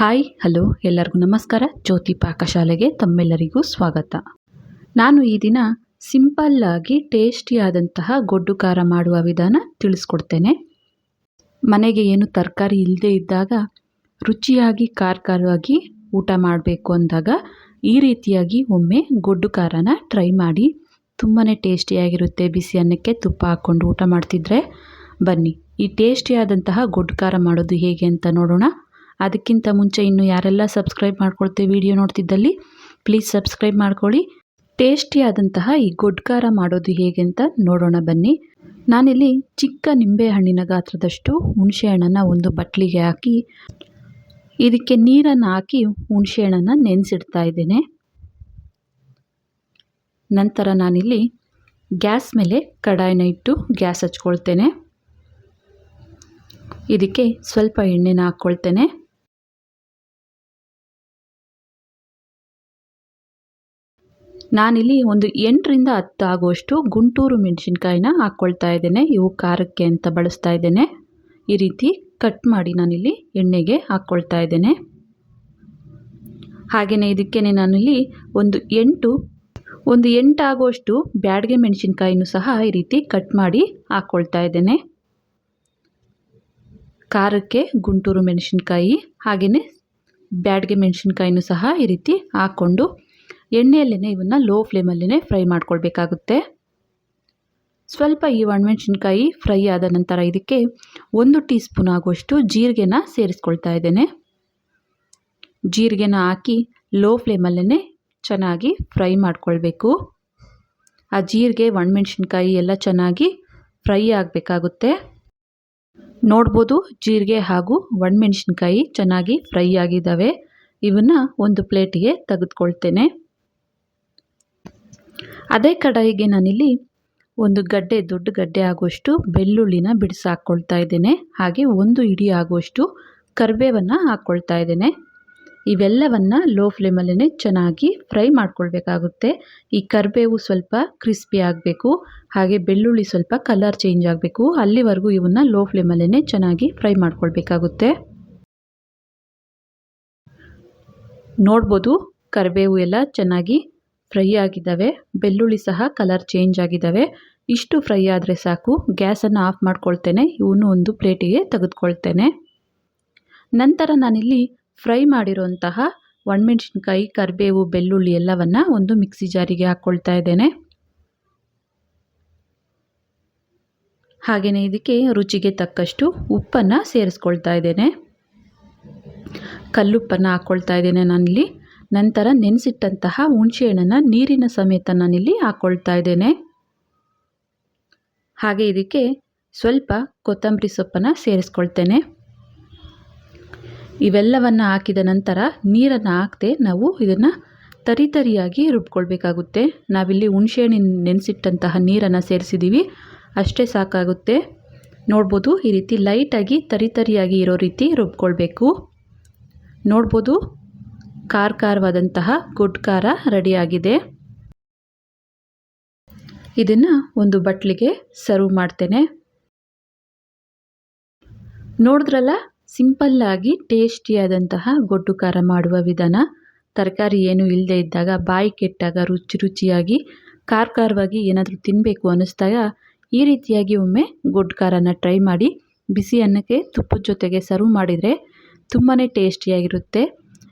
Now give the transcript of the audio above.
Hi, hello, ಎಲ್ಲರಿಗೂ ನಮಸ್ಕಾರ. ಜ್ಯೋತಿ ಪಾಕಶಾಲೆಗೆ ತಮ್ಮೆಲ್ಲರಿಗೂ ಸ್ವಾಗತ. ನಾನು ಈ ದಿನ ಸಿಂಪಲ್ಲಾಗಿ ಟೇಸ್ಟಿಯಾದಂತಹ ಗೊಡ್ಡು ಖಾರ ಮಾಡುವ ವಿಧಾನ ತಿಳಿಸ್ಕೊಡ್ತೇನೆ. ಮನೆಗೆ ಏನು ತರಕಾರಿ ಇಲ್ಲದೇ ಇದ್ದಾಗ ರುಚಿಯಾಗಿ ಖಾರ ಖಾರವಾಗಿ ಊಟ ಮಾಡಬೇಕು ಅಂದಾಗ ಈ ರೀತಿಯಾಗಿ ಒಮ್ಮೆ ಗೊಡ್ಡು ಖಾರನ ಟ್ರೈ ಮಾಡಿ. ತುಂಬಾ ಟೇಸ್ಟಿಯಾಗಿರುತ್ತೆ ಬಿಸಿ ಅನ್ನಕ್ಕೆ ತುಪ್ಪ ಹಾಕ್ಕೊಂಡು ಊಟ ಮಾಡ್ತಿದ್ರೆ ಬನ್ನಿ. ಈ ಟೇಸ್ಟಿಯಾದಂತಹ ಗೊಡ್ಡು ಖಾರ ಮಾಡೋದು ಹೇಗೆ ಅಂತ ನೋಡೋಣ. ಅದಕ್ಕಿಂತ ಮುಂಚೆ ಇನ್ನು ಯಾರೆಲ್ಲ ಸಬ್ಸ್ಕ್ರೈಬ್ ಮಾಡ್ಕೊಳ್ತೀವಿ ವಿಡಿಯೋ ನೋಡ್ತಿದ್ದಲ್ಲಿ ಪ್ಲೀಸ್ ಸಬ್ಸ್ಕ್ರೈಬ್ ಮಾಡ್ಕೊಳ್ಳಿ. ಟೇಸ್ಟಿಯಾದಂತಹ ಈ ಗೊಡ್ಕಾರ ಮಾಡೋದು ಹೇಗೆ ಅಂತ ನೋಡೋಣ ಬನ್ನಿ. ನಾನಿಲ್ಲಿ ಚಿಕ್ಕ ನಿಂಬೆ ಹಣ್ಣಿನ ಗಾತ್ರದಷ್ಟು ಹುಣಸೆ ಹಣ್ಣನ್ನು ಒಂದು ಬಟ್ಲಿಗೆ ಹಾಕಿ, ಇದಕ್ಕೆ ನೀರನ್ನು ಹಾಕಿ ಹುಣಸೆ ಹಣ್ಣನ್ನು ನೆನೆಸಿಡ್ತಾ ಇದ್ದೇನೆ. ನಂತರ ನಾನಿಲ್ಲಿ ಗ್ಯಾಸ್ ಮೇಲೆ ಕಡಾಯಿನ ಇಟ್ಟು ಗ್ಯಾಸ್ ಹಚ್ಕೊಳ್ತೇನೆ. ಇದಕ್ಕೆ ಸ್ವಲ್ಪ ಎಣ್ಣೆನ ಹಾಕ್ಕೊಳ್ತೇನೆ. ನಾನಿಲ್ಲಿ ಒಂದು ಎಂಟರಿಂದ ಹತ್ತು ಆಗುವಷ್ಟು ಗುಂಟೂರು ಮೆಣಸಿನ್ಕಾಯಿನ ಹಾಕ್ಕೊಳ್ತಾ ಇದ್ದೇನೆ. ಇವು ಖಾರಕ್ಕೆ ಅಂತ ಬಳಸ್ತಾ ಇದ್ದೇನೆ. ಈ ರೀತಿ ಕಟ್ ಮಾಡಿ ನಾನಿಲ್ಲಿ ಎಣ್ಣೆಗೆ ಹಾಕ್ಕೊಳ್ತಾ ಇದ್ದೇನೆ. ಹಾಗೆಯೇ ಇದಕ್ಕೆ ನಾನಿಲ್ಲಿ ಒಂದು ಎಂಟು ಒಂದು ಎಂಟು ಆಗುವಷ್ಟು ಬ್ಯಾಡಗೆ ಮೆಣಸಿನ್ಕಾಯಿನೂ ಸಹ ಈ ರೀತಿ ಕಟ್ ಮಾಡಿ ಹಾಕ್ಕೊಳ್ತಾ ಇದ್ದೇನೆ. ಖಾರಕ್ಕೆ ಗುಂಟೂರು ಮೆಣಸಿನ್ಕಾಯಿ ಹಾಗೆಯೇ ಬ್ಯಾಡಗೆ ಮೆಣಸಿನ್ಕಾಯಿನೂ ಸಹ ಈ ರೀತಿ ಹಾಕ್ಕೊಂಡು ಎಣ್ಣೆಯಲ್ಲೇ ಇವನ್ನ ಲೋ ಫ್ಲೇಮಲ್ಲೇ ಫ್ರೈ ಮಾಡ್ಕೊಳ್ಬೇಕಾಗುತ್ತೆ. ಸ್ವಲ್ಪ ಈ ಒಣಮೆಣ್ಸಿನ್ಕಾಯಿ ಫ್ರೈ ಆದ ನಂತರ ಇದಕ್ಕೆ ಒಂದು ಟೀ ಸ್ಪೂನ್ ಆಗುವಷ್ಟು ಜೀರಿಗೆನ ಸೇರಿಸ್ಕೊಳ್ತಾ ಇದ್ದೇನೆ. ಜೀರಿಗೆನ ಹಾಕಿ ಲೋ ಫ್ಲೇಮಲ್ಲೇ ಚೆನ್ನಾಗಿ ಫ್ರೈ ಮಾಡ್ಕೊಳ್ಬೇಕು. ಆ ಜೀರಿಗೆ, ಒಣಮೆಣ್ಸಿನ್ಕಾಯಿ ಎಲ್ಲ ಚೆನ್ನಾಗಿ ಫ್ರೈ ಆಗಬೇಕಾಗುತ್ತೆ. ನೋಡ್ಬೋದು ಜೀರಿಗೆ ಹಾಗೂ ಒಣಮೆಣ್ಸಿನ್ಕಾಯಿ ಚೆನ್ನಾಗಿ ಫ್ರೈ ಆಗಿದ್ದಾವೆ. ಇವನ್ನು ಒಂದು ಪ್ಲೇಟಿಗೆ ತೆಗೆದುಕೊಳ್ತೇನೆ. ಅದೇ ಕಡಾಯಿಗೆ ನಾನಿಲ್ಲಿ ಒಂದು ಗಡ್ಡೆ, ದೊಡ್ಡ ಗಡ್ಡೆ ಆಗುವಷ್ಟು ಬೆಳ್ಳುಳ್ಳಿನ ಬಿಡಿಸಿ ಹಾಕ್ಕೊಳ್ತಾ ಇದ್ದೇನೆ. ಹಾಗೆ ಒಂದು ಇಡಿ ಆಗುವಷ್ಟು ಕರಿಬೇವನ್ನು ಹಾಕ್ಕೊಳ್ತಾ ಇದ್ದೇನೆ. ಇವೆಲ್ಲವನ್ನು ಲೋ ಫ್ಲೇಮಲ್ಲೇ ಚೆನ್ನಾಗಿ ಫ್ರೈ ಮಾಡ್ಕೊಳ್ಬೇಕಾಗುತ್ತೆ. ಈ ಕರಿಬೇವು ಸ್ವಲ್ಪ ಕ್ರಿಸ್ಪಿ ಆಗಬೇಕು, ಹಾಗೆ ಬೆಳ್ಳುಳ್ಳಿ ಸ್ವಲ್ಪ ಕಲರ್ ಚೇಂಜ್ ಆಗಬೇಕು. ಅಲ್ಲಿವರೆಗೂ ಇವನ್ನ ಲೋ ಫ್ಲೇಮಲ್ಲೇ ಚೆನ್ನಾಗಿ ಫ್ರೈ ಮಾಡ್ಕೊಳ್ಬೇಕಾಗುತ್ತೆ. ನೋಡ್ಬೋದು ಕರಿಬೇವು ಎಲ್ಲ ಚೆನ್ನಾಗಿ ಫ್ರೈ ಆಗಿದ್ದಾವೆ. ಬೆಳ್ಳುಳ್ಳಿ ಸಹ ಕಲರ್ ಚೇಂಜ್ ಆಗಿದ್ದಾವೆ. ಇಷ್ಟು ಫ್ರೈ ಆದರೆ ಸಾಕು. ಗ್ಯಾಸನ್ನು ಆಫ್ ಮಾಡ್ಕೊಳ್ತೇನೆ. ಇವನು ಒಂದು ಪ್ಲೇಟಿಗೆ ತೆಗೆದುಕೊಳ್ತೇನೆ. ನಂತರ ನಾನಿಲ್ಲಿ ಫ್ರೈ ಮಾಡಿರುವಂತಹ ಒಣಮೆಣ್ಸಿನ್ಕಾಯಿ, ಕರಿಬೇವು, ಬೆಳ್ಳುಳ್ಳಿ ಎಲ್ಲವನ್ನು ಒಂದು ಮಿಕ್ಸಿ ಜಾರಿಗೆ ಹಾಕ್ಕೊಳ್ತಾ ಇದ್ದೇನೆ. ಹಾಗೆಯೇ ಇದಕ್ಕೆ ರುಚಿಗೆ ತಕ್ಕಷ್ಟು ಉಪ್ಪನ್ನು ಸೇರಿಸ್ಕೊಳ್ತಾ ಇದ್ದೇನೆ. ಕಲ್ಲುಪ್ಪನ್ನು ಹಾಕ್ಕೊಳ್ತಾ ಇದ್ದೇನೆ ನಾನಿಲ್ಲಿ. ನಂತರ ನೆನೆಸಿಟ್ಟಂತಹ ಹುಣಸೆಹಣ್ಣನ್ನು ನೀರಿನ ಸಮೇತ ನಾನಿಲ್ಲಿ ಹಾಕ್ಕೊಳ್ತಾ ಇದ್ದೇನೆ. ಹಾಗೆ ಇದಕ್ಕೆ ಸ್ವಲ್ಪ ಕೊತ್ತಂಬರಿ ಸೊಪ್ಪನ್ನು ಸೇರಿಸ್ಕೊಳ್ತೇನೆ. ಇವೆಲ್ಲವನ್ನು ಹಾಕಿದ ನಂತರ ನೀರನ್ನು ಹಾಕದೆ ನಾವು ಇದನ್ನು ತರಿತರಿಯಾಗಿ ರುಬ್ಕೊಳ್ಬೇಕಾಗುತ್ತೆ. ನಾವಿಲ್ಲಿ ಹುಣಸೆಹಣ್ಣಿನ ನೆನೆಸಿಟ್ಟಂತಹ ನೀರನ್ನು ಸೇರಿಸಿದ್ದೀವಿ ಅಷ್ಟೇ ಸಾಕಾಗುತ್ತೆ. ನೋಡ್ಬೋದು ಈ ರೀತಿ ಲೈಟಾಗಿ ತರಿತರಿಯಾಗಿ ಇರೋ ರೀತಿ ರುಬ್ಕೊಳ್ಬೇಕು. ನೋಡ್ಬೋದು ಖಾರ ಖಾರವಾದಂತಹ ಗುಡ್ ಖಾರ ರೆಡಿಯಾಗಿದೆ. ಇದನ್ನು ಒಂದು ಬಟ್ಲಿಗೆ ಸರ್ವ್ ಮಾಡ್ತೇನೆ. ನೋಡಿದ್ರಲ್ಲ ಸಿಂಪಲ್ಲಾಗಿ ಟೇಸ್ಟಿಯಾದಂತಹ ಗೊಡ್ಡು ಖಾರ ಮಾಡುವ ವಿಧಾನ. ತರಕಾರಿ ಏನು ಇಲ್ಲದೆ ಇದ್ದಾಗ, ಬಾಯಿ ಕೆಟ್ಟಾಗ, ರುಚಿ ರುಚಿಯಾಗಿ ಖಾರ ಖಾರವಾಗಿ ಏನಾದರೂ ತಿನ್ನಬೇಕು ಅನ್ನಿಸ್ದಾಗ, ಈ ರೀತಿಯಾಗಿ ಒಮ್ಮೆ ಗೊಡ್ಡು ಖಾರನ ಟ್ರೈ ಮಾಡಿ, ಬಿಸಿ ಅನ್ನಕ್ಕೆ ತುಪ್ಪದ ಜೊತೆಗೆ ಸರ್ವ್ ಮಾಡಿದರೆ ತುಂಬಾ ಟೇಸ್ಟಿಯಾಗಿರುತ್ತೆ.